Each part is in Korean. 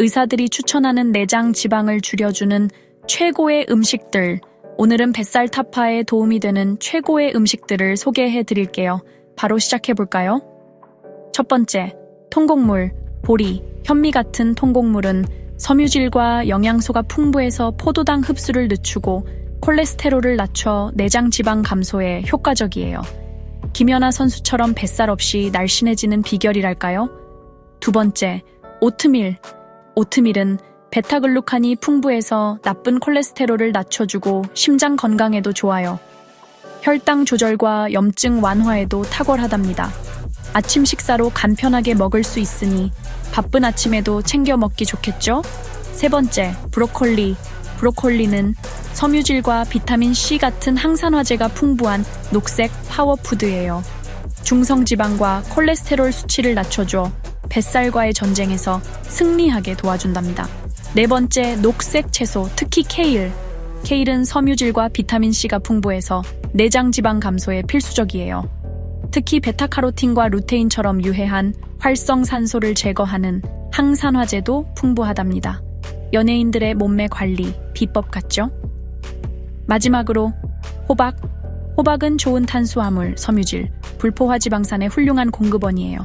의사들이 추천하는 내장 지방을 줄여주는 최고의 음식들. 오늘은 뱃살 타파에 도움이 되는 최고의 음식들을 소개해 드릴게요. 바로 시작해 볼까요? 첫 번째, 통곡물, 보리, 현미 같은 통곡물은 섬유질과 영양소가 풍부해서 포도당 흡수를 늦추고 콜레스테롤을 낮춰 내장 지방 감소에 효과적이에요. 김연아 선수처럼 뱃살 없이 날씬해지는 비결이랄까요? 두 번째, 오트밀. 오트밀은 베타글루칸이 풍부해서 나쁜 콜레스테롤을 낮춰주고 심장 건강에도 좋아요. 혈당 조절과 염증 완화에도 탁월하답니다. 아침 식사로 간편하게 먹을 수 있으니 바쁜 아침에도 챙겨 먹기 좋겠죠? 세 번째, 브로콜리. 브로콜리는 섬유질과 비타민 C 같은 항산화제가 풍부한 녹색 파워푸드예요. 중성지방과 콜레스테롤 수치를 낮춰줘 뱃살과의 전쟁에서 승리하게 도와준답니다. 네 번째, 녹색 채소, 특히 케일. 케일은 섬유질과 비타민 C가 풍부해서 내장 지방 감소에 필수적이에요. 특히 베타카로틴과 루테인처럼 유해한 활성산소를 제거하는 항산화제도 풍부하답니다. 연예인들의 몸매 관리 비법 같죠? 마지막으로 호박. 호박은 좋은 탄수화물, 섬유질, 불포화 지방산의 훌륭한 공급원이에요.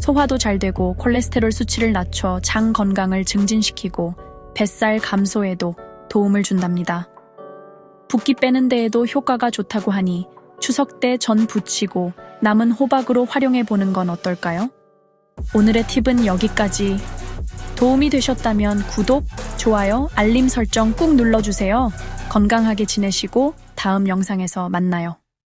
소화도 잘 되고 콜레스테롤 수치를 낮춰 장 건강을 증진시키고 뱃살 감소에도 도움을 준답니다. 붓기 빼는 데에도 효과가 좋다고 하니 추석 때 전 부치고 남은 호박으로 활용해 보는 건 어떨까요? 오늘의 팁은 여기까지. 도움이 되셨다면 구독, 좋아요, 알림 설정 꾹 눌러주세요. 건강하게 지내시고 다음 영상에서 만나요.